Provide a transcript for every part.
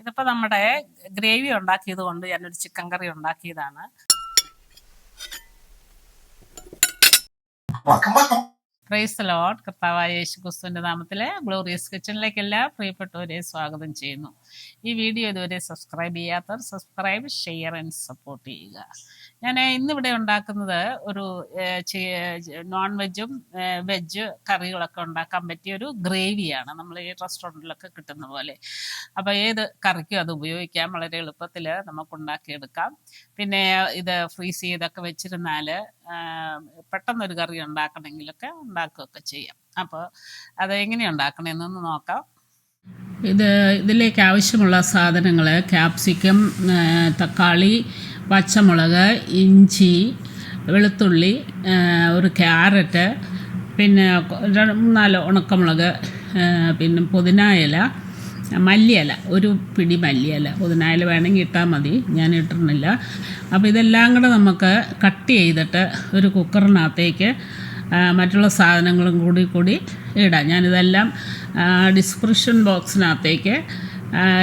ഇതിപ്പോൾ നമ്മുടെ ഗ്രേവി ഉണ്ടാക്കിയത് കൊണ്ട് ഞാനൊരു ചിക്കൻ കറി ഉണ്ടാക്കിയതാണ് Welcome, welcome. പ്രൈസ് ലോഡ് കർത്താവായ യേശു ക്രിസ്തുവിന്റെ നാമത്തിലെ ഗ്ലോറിയസ് കിച്ചണിലേക്ക് എല്ലാ പ്രിയപ്പെട്ടവരെ സ്വാഗതം ചെയ്യുന്നു. ഈ വീഡിയോ ഇതുവരെ സബ്സ്ക്രൈബ് ചെയ്യാത്തവർ സബ്സ്ക്രൈബ് ഷെയർ ആൻഡ് സപ്പോർട്ട് ചെയ്യുക. ഞാൻ ഇന്നിവിടെ ഉണ്ടാക്കുന്നത് ഒരു നോൺ വെജും വെജ് കറികളൊക്കെ ഉണ്ടാക്കാൻ പറ്റിയ ഒരു ഗ്രേവിയാണ് നമ്മൾ ഈ റെസ്റ്റോറന്റിലൊക്കെ കിട്ടുന്ന പോലെ. അപ്പോൾ ഏത് കറിക്കും അത് ഉപയോഗിക്കാം. വളരെ എളുപ്പത്തിൽ നമുക്ക് ഉണ്ടാക്കിയെടുക്കാം പിന്നെ ഇത് ഫ്രീസ് ചെയ്തൊക്കെ വെച്ചിരുന്നാൽ പെട്ടെന്നൊരു കറി ഉണ്ടാക്കണമെങ്കിലൊക്കെ ഉണ്ടാക്കുകയൊക്കെ ചെയ്യാം. അപ്പോൾ അത് എങ്ങനെ ഉണ്ടാക്കണമെന്നൊന്ന് നോക്കാം. ഇത് ഇതിലേക്ക് ആവശ്യമുള്ള സാധനങ്ങൾ ക്യാപ്സിക്കം തക്കാളി പച്ചമുളക് ഇഞ്ചി വെളുത്തുള്ളി ഒരു ക്യാരറ്റ് പിന്നെ നാല് ഉണക്കമുളക് പിന്നെ പുതിന ഇല മല്ലിയില ഒരു പിടി മല്ലിയില. പുതിന ഇല വേണമെങ്കിൽ ഇട്ടാൽ മതി ഞാൻ ഇട്ടിരുന്നില്ല. അപ്പോൾ ഇതെല്ലാം കൂടെ നമുക്ക് കട്ട് ചെയ്തിട്ട് ഒരു കുക്കറിനകത്തേക്ക് മറ്റുള്ള സാധനങ്ങളും കൂടി കൂടി ഇടാം. ഞാനിതെല്ലാം ഡിസ്ക്രിപ്ഷൻ ബോക്സിനകത്തേക്ക്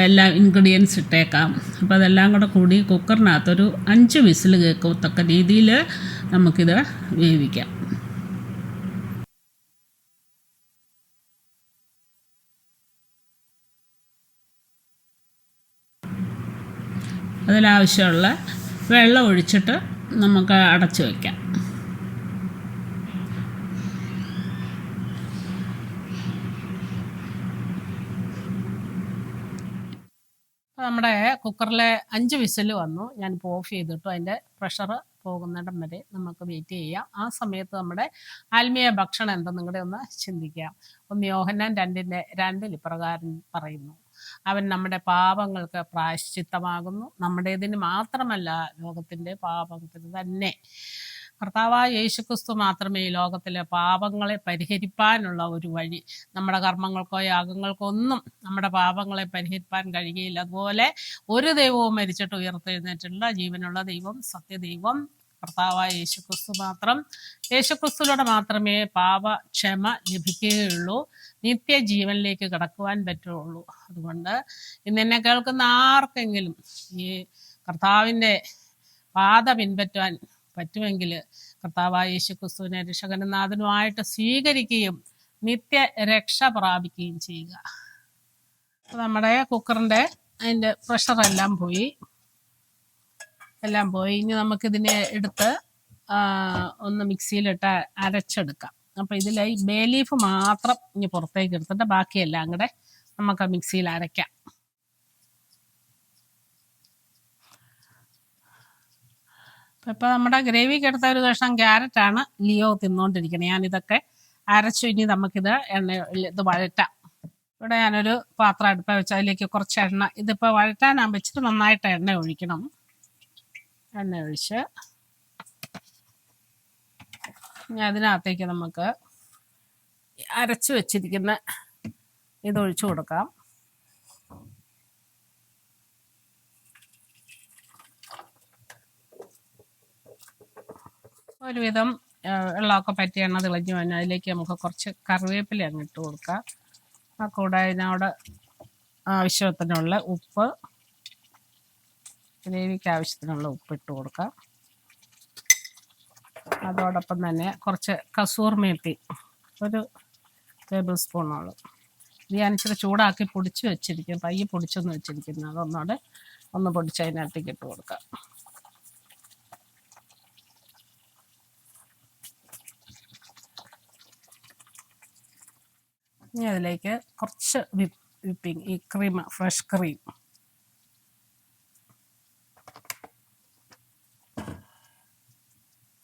എല്ലാ ഇൻഗ്രീഡിയൻസ് ഇട്ടേക്കാം. അപ്പോൾ അതെല്ലാം കൂടെ കൂടി കുക്കറിനകത്തൊരു അഞ്ച് വിസിൽ കേൾക്കത്തക്ക രീതിയിൽ നമുക്കിത് വേവിക്കാം. അതിലാവശ്യമുള്ള വെള്ളം ഒഴിച്ചിട്ട് നമുക്ക് അടച്ചു വയ്ക്കാം നമ്മുടെ കുക്കറിലെ അഞ്ച് വിസിൽ വന്നു. ഞാനിപ്പോൾ ഓഫ് ചെയ്തിട്ടു. അതിന്റെ പ്രഷർ പോകുന്നിടം വരെ നമുക്ക് വെയിറ്റ് ചെയ്യാം. ആ സമയത്ത് നമ്മുടെ ആത്മീയ ഭക്ഷണം എന്തെന്നും കൂടെ ഒന്ന് ചിന്തിക്കാം. ഒന്ന് യോഹന്നാൻ രണ്ടിന്റെ രണ്ടിൽ ഇപ്രകാരം പറയുന്നു. അവൻ നമ്മുടെ പാപങ്ങൾക്ക് പ്രായശ്ചിത്തമാകുന്നു. നമ്മുടേതിന് മാത്രമല്ല ലോകത്തിന്റെ പാപത്തിന് തന്നെ കർത്താവായ യേശുക്രിസ്തു മാത്രമേ ഈ ലോകത്തിലെ പാപങ്ങളെ പരിഹരിപ്പാനുള്ള ഒരു വഴി നമ്മുടെ കർമ്മങ്ങൾക്കോ യാഗങ്ങൾക്കോ ഒന്നും നമ്മുടെ പാപങ്ങളെ പരിഹരിപ്പാൻ കഴിയുകയില്ല. അതുപോലെ ഒരു ദൈവവും മരിച്ചിട്ട് ഉയർത്തെഴുന്നേറ്റുള്ള ജീവനുള്ള ദൈവം സത്യദൈവം കർത്താവായ യേശുക്രിസ്തു മാത്രം. യേശുക്രിസ്തുവിലൂടെ മാത്രമേ പാപക്ഷമ ലഭിക്കുകയുള്ളൂ. നിത്യജീവനിലേക്ക് കടക്കുവാൻ പറ്റുള്ളൂ. അതുകൊണ്ട് ഇന്ന് എന്നെ കേൾക്കുന്ന ആർക്കെങ്കിലും ഈ കർത്താവിന്റെ പാത പിൻപറ്റുവാൻ പറ്റുമെങ്കിൽ കർത്താവായ യേശു ക്രിസ്തുവിനെ രക്ഷകനും നാഥനുമായിട്ട് സ്വീകരിക്കുകയും നിത്യ രക്ഷ പ്രാപിക്കുകയും ചെയ്യുക. നമ്മുടെ കുക്കറിന്റെ അതിന്റെ പ്രഷറെല്ലാം പോയി. എല്ലാം പോയി. ഇനി നമുക്കിതിനെ എടുത്ത് ഒന്ന് മിക്സിയിലിട്ട് അരച്ചെടുക്കാം. അപ്പോൾ ഇതിൽ ഈ ബേ ലീഫ് മാത്രം ഇനി പുറത്തേക്ക് എടുത്തിട്ട് ബാക്കിയെല്ലാം കൂടെ നമുക്ക് മിക്സിയിൽ അരയ്ക്കാം. ഇപ്പോൾ നമ്മുടെ ഗ്രേവിക്ക് എടുത്ത ഒരു കഷ്ണം ക്യാരറ്റാണ് ലിയോ തിന്നുകൊണ്ടിരിക്കുന്നത് ഞാനിതൊക്കെ അരച്ചു ഇനി നമുക്കിത് എണ്ണ ഇത് വഴറ്റാം. ഇവിടെ ഞാനൊരു പാത്രം അടുപ്പ വെച്ച് അതിലേക്ക് കുറച്ച് എണ്ണ ഇതിപ്പോൾ ഞാൻ വെച്ചിട്ട് നന്നായിട്ട് എണ്ണ ഒഴിക്കണം. എണ്ണ ഒഴിച്ച് ഇനി അതിനകത്തേക്ക് നമുക്ക് അരച്ചു വെച്ചിരിക്കുന്ന ഇത് ഒഴിച്ചു കൊടുക്കാം. ഒരുവിധം വെള്ളമൊക്കെ പറ്റി എണ്ണ തിളഞ്ഞു കഴിഞ്ഞാൽ അതിലേക്ക് നമുക്ക് കുറച്ച് കറിവേപ്പില അങ്ങ് ഇട്ട് കൊടുക്കാം. ആ കൂടെ അതിനോട് ആവശ്യത്തിനുള്ള ഉപ്പ് ഗ്രേവിക്ക് ആവശ്യത്തിനുള്ള ഉപ്പ് ഇട്ട് കൊടുക്കാം. അതോടൊപ്പം തന്നെ കുറച്ച് കസൂർ മേത്തി ഒരു ടേബിൾ സ്പൂണോളം ഇത് ഞാൻ ഇച്ചിരി ചൂടാക്കി പൊടിച്ച് വെച്ചിരിക്കും പയ്യെ പൊടിച്ചൊന്ന് വെച്ചിരിക്കുന്നത് അതൊന്നുകൂടെ ഒന്ന് പൊടിച്ച് അതിനകത്തേക്ക് ഇട്ട് കൊടുക്കാം. ഇനി അതിലേക്ക് കുറച്ച് വിപ്പ് വിപ്പിംഗ് ഈ ക്രീം ഫ്രഷ് ക്രീം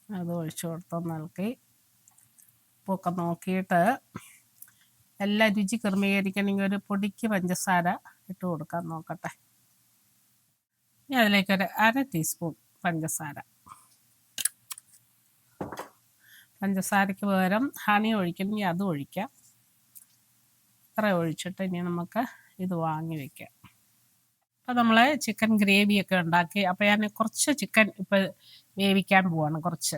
അത് ഒഴിച്ചു കൊടുത്ത് നൽകി. ഉപ്പൊക്കെ നോക്കിയിട്ട് എല്ലാ രുചി ക്രമീകരിക്കണമെങ്കിൽ ഒരു പൊടിക്ക് പഞ്ചസാര ഇട്ട് കൊടുക്കാൻ നോക്കട്ടെ. ഇനി അതിലേക്കൊരു അര ടീസ്പൂൺ പഞ്ചസാര. പഞ്ചസാരയ്ക്ക് പകരം ഹണി ഒഴിക്കണമെങ്കിൽ അതും ഒഴിക്കാം. ഇത്ര ഒഴിച്ചിട്ട് ഇനി നമുക്ക് ഇത് വാങ്ങി വെക്കാം. അപ്പോൾ നമ്മൾ ചിക്കൻ ഗ്രേവിയൊക്കെ ഉണ്ടാക്കി അപ്പോൾ ഞാൻ കുറച്ച് ചിക്കൻ ഇപ്പോൾ വേവിക്കാൻ പോവാണ് കുറച്ച്.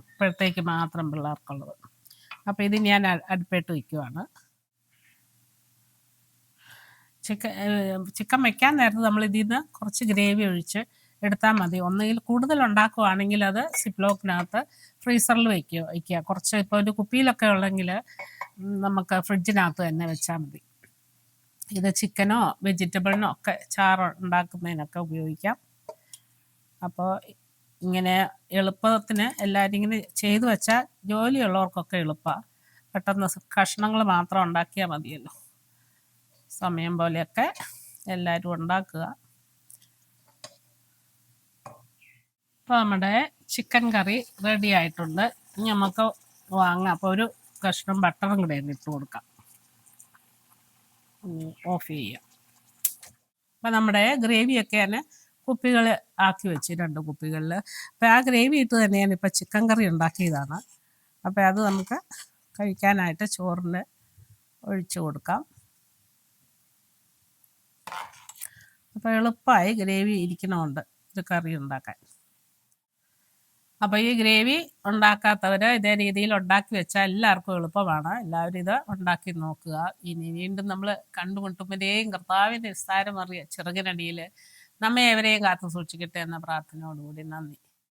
ഇപ്പോഴത്തേക്ക് മാത്രം പിള്ളേർക്കുള്ളത്. അപ്പോൾ ഇത് ഞാൻ അടുപ്പേട്ട് വയ്ക്കുവാണ് ചിക്കൻ ചിക്കൻ വെക്കാൻ നേരത്ത് നമ്മൾ ഇതിൽ നിന്ന് കുറച്ച് ഗ്രേവി ഒഴിച്ച് എടുത്താൽ മതി. ഒന്നുകിൽ കൂടുതൽ ഉണ്ടാക്കുവാണെങ്കിൽ അത് സിപ്ലോക്കിനകത്ത് ഫ്രീസറിൽ വയ്ക്കുക വയ്ക്കുക കുറച്ച് ഇപ്പോൾ ഒരു കുപ്പിയിലൊക്കെ ഉള്ളെങ്കിൽ നമുക്ക് ഫ്രിഡ്ജിനകത്ത് തന്നെ വെച്ചാൽ മതി. ഇത് ചിക്കനോ വെജിറ്റബിളിനോ ഒക്കെ ചാറ് ഉണ്ടാക്കുന്നതിനൊക്കെ ഉപയോഗിക്കാം. അപ്പോൾ ഇങ്ങനെ എളുപ്പത്തിന് എല്ലാവരും ഇങ്ങനെ ചെയ്തു വെച്ചാൽ ജോലിയുള്ളവർക്കൊക്കെ എളുപ്പമാണ് പെട്ടെന്ന് കഷ്ണങ്ങൾ മാത്രം ഉണ്ടാക്കിയാൽ മതിയല്ലോ. സമയം പോലെയൊക്കെ എല്ലാവരും ഉണ്ടാക്കുക. ഇപ്പോൾ നമ്മുടെ ചിക്കൻ കറി റെഡി ആയിട്ടുണ്ട്. ഇനി നമുക്ക് വാങ്ങാം. അപ്പോൾ ഒരു കഷ്ണം ബട്ടറും കൂടെ അങ്ങ് ഇട്ട് കൊടുക്കാം. ഓഫ് ചെയ്യാം. അപ്പം നമ്മുടെ ഗ്രേവിയൊക്കെ തന്നെ കുപ്പികൾ ആക്കി വെച്ച് രണ്ട് കുപ്പികളിൽ അപ്പോൾ ആ ഗ്രേവി ഇട്ട് തന്നെയാണ് ഇപ്പം ചിക്കൻ കറി ഉണ്ടാക്കിയതാണ്. അപ്പോൾ അത് നമുക്ക് കഴിക്കാനായിട്ട് ചോറിന് ഒഴിച്ച് കൊടുക്കാം. അപ്പോൾ എളുപ്പമായി ഗ്രേവി ഇരിക്കണമുണ്ട് ഇത് കറി ഉണ്ടാക്കാൻ. അപ്പോൾ ഈ ഗ്രേവി ഉണ്ടാക്കാത്തവർ ഇതേ രീതിയിൽ ഉണ്ടാക്കി വെച്ചാൽ എല്ലാവർക്കും എളുപ്പമാണ്. എല്ലാവരും ഇത് ഉണ്ടാക്കി നോക്കുക. ഇനി വീണ്ടും നമ്മൾ കണ്ടുമുട്ടുമ്പോഴേയും കർത്താവിന്റെ അറിയ ചെറുകിനടിയിൽ നമ്മെ എവരെയും കാത്തു സൂക്ഷിക്കട്ടെ എന്ന പ്രാർത്ഥനയോടുകൂടി നന്ദി.